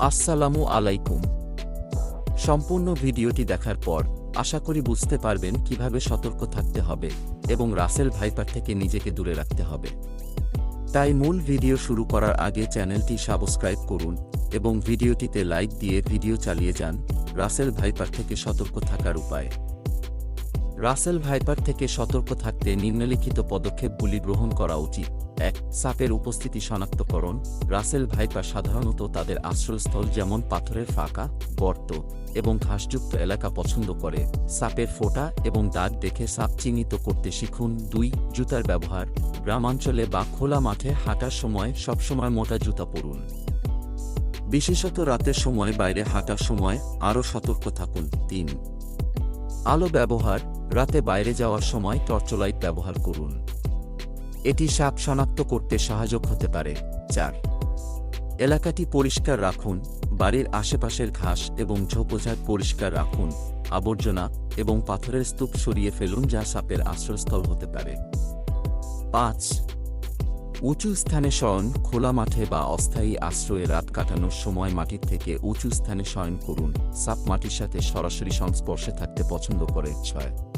আসসালামু আলাইকুম। সম্পূর্ণ ভিডিওটি দেখার পর আশা করি বুঝতে পারবেন কীভাবে সতর্ক থাকতে হবে এবং রাসেল ভাইপার থেকে নিজেকে দূরে রাখতে হবে। তাই মূল ভিডিও শুরু করার আগে চ্যানেলটি সাবস্ক্রাইব করুন এবং ভিডিওটিতে লাইক দিয়ে ভিডিও চালিয়ে যান রাসেল ভাইপার থেকে সতর্ক থাকার উপায়। রাসেল ভাইপার থেকে সতর্ক থাকতে নিম্নলিখিত পদক্ষেপগুলি গ্রহণ করা উচিত। এক, সাপের উপস্থিতি শনাক্তকরণ। রাসেল ভাইপার সাধারণত তাদের আশ্রয়স্থল যেমন পাথরের ফাঁকা, গর্ত এবং ঘাসযুক্ত এলাকা পছন্দ করে। সাপের ফোঁটা এবং দাগ দেখে সাপ চিহ্নিত করতে শিখুন। দুই, জুতার ব্যবহার। গ্রামাঞ্চলে বা খোলা মাঠে হাঁটার সময় সবসময় মোটা জুতা পরুন। বিশেষত রাতের সময় বাইরে হাঁটার সময় আরও সতর্ক থাকুন। তিন, আলো ব্যবহার। রাতে বাইরে যাওয়ার সময় টর্চলাইট ব্যবহার করুন। এটি সাপ শনাক্ত করতে সহায়ক হতে পারে। চার। এলাকাটি পরিষ্কার রাখুন, বাড়ির আশেপাশের ঘাস এবং ঝোপঝাড় পরিষ্কার রাখুন, আবর্জনা এবং পাথরের স্তূপ সরিয়ে ফেলুন যা সাপের আশ্রয়স্থল হতে পারে। পাঁচ। উঁচু স্থানে শয়ন, খোলা মাঠে বা অস্থায়ী আশ্রয়ে রাত কাটানোর সময় মাটির থেকে উঁচু স্থানে শয়ন করুন। সাপ মাটির সাথে সরাসরি সংস্পর্শে থাকতে পছন্দ করে। ছয়।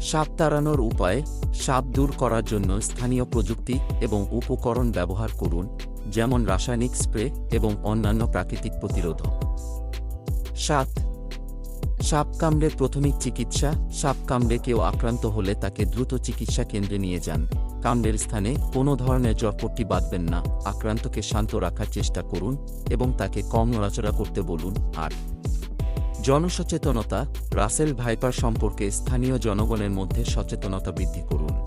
সাপ তাড়ানোর উপায়, সাপ দূর করার জন্য স্থানীয় প্রযুক্তি এবং উপকরণ ব্যবহার করুন, যেমন রাসায়নিক স্প্রে এবং অন্যান্য প্রাকৃতিক প্রতিরোধক। সাত, সাপ কামড়ে প্রাথমিক চিকিৎসা। সাপ কামড়ে কেউ আক্রান্ত হলে তাকে দ্রুত চিকিৎসা কেন্দ্রে নিয়ে যান। কামড়ের স্থানে কোনো ধরনের জটপট্টি বাঁধবেন না। আক্রান্তকে শান্ত রাখার চেষ্টা করুন এবং তাকে কম নড়াচড়া করতে বলুন। আর জনসচেতনতা, রাসেল ভাইপার সম্পর্কে স্থানীয় জনগণের মধ্যে সচেতনতা বৃদ্ধি করুন।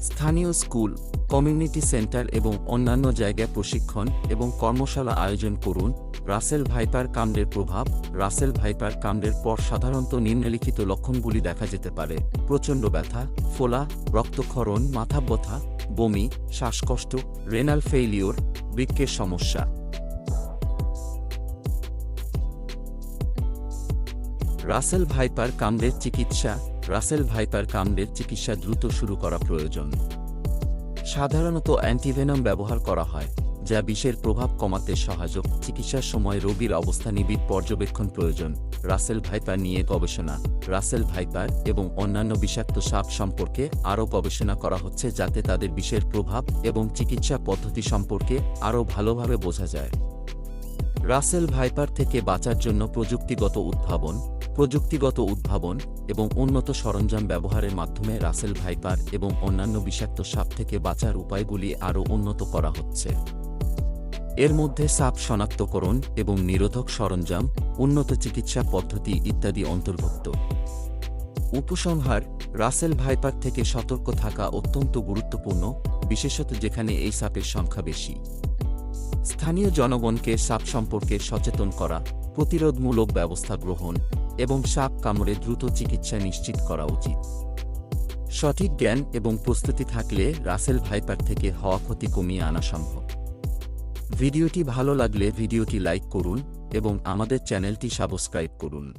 স্থানীয় স্কুল, কমিউনিটি সেন্টার এবং অন্যান্য জায়গায় প্রশিক্ষণ এবং কর্মশালা আয়োজন করুন। রাসেল ভাইপার কাণ্ডের প্রভাব, রাসেল ভাইপার কাণ্ডের পর সাধারণত নিম্নলিখিত লক্ষণগুলি দেখা যেতে পারে। প্রচণ্ড ব্যথা, ফোলা, রক্তক্ষরণ, মাথা ব্যথা, বমি, শ্বাসকষ্ট রেনাল ফেইলিওর বৃক্কের সমস্যা। রাসেল ভাইপার কামড়ের চিকিৎসা, রাসেল ভাইপার কামড়ের চিকিৎসা দ্রুত শুরু করা প্রয়োজন। সাধারণত অ্যান্টিভেনম ব্যবহার করা হয়, যা বিষের প্রভাব কমাতে সহায়ক চিকিৎসার সময় রোগীর অবস্থা নিবিড় পর্যবেক্ষণ প্রয়োজন, রাসেল ভাইপার নিয়ে গবেষণা। রাসেল ভাইপার এবং অন্যান্য বিষাক্ত সাপ সম্পর্কে আরও গবেষণা করা হচ্ছে যাতে তাদের বিষের প্রভাব এবং চিকিৎসা পদ্ধতি সম্পর্কে আরও ভালোভাবে বোঝা যায়। রাসেল ভাইপার থেকে বাঁচার জন্য প্রযুক্তিগত উদ্ভাবন প্রযুক্তিগত উদ্ভাবন এবং উন্নত সরঞ্জাম ব্যবহারের মাধ্যমে রাসেল ভাইপার এবং অন্যান্য বিষাক্ত সাপ থেকে বাঁচার উপায়গুলি আরও উন্নত করা হচ্ছে। এর মধ্যে সাপ শনাক্তকরণ এবং নিরোধক সরঞ্জাম, উন্নত চিকিৎসা পদ্ধতি ইত্যাদি অন্তর্ভুক্ত। উপসংহার, রাসেল ভাইপার থেকে সতর্ক থাকা অত্যন্ত গুরুত্বপূর্ণ, বিশেষত যেখানে এই সাপের সংখ্যা বেশি। স্থানীয় জনগণকে সাপ সম্পর্কে সচেতন করা, প্রতিরোধমূলক ব্যবস্থা গ্রহণ এবং সাপ কামড়ে দ্রুত চিকিৎসা নিশ্চিত করা উচিত। সঠিক জ্ঞান এবং প্রস্তুতি থাকলে রাসেল ভাইপার থেকে হওয়া ক্ষতি কমিয়ে আনা সম্ভব। ভিডিওটি ভালো লাগলে ভিডিওটি লাইক করুন এবং আমাদের চ্যানেলটি সাবস্ক্রাইব করুন।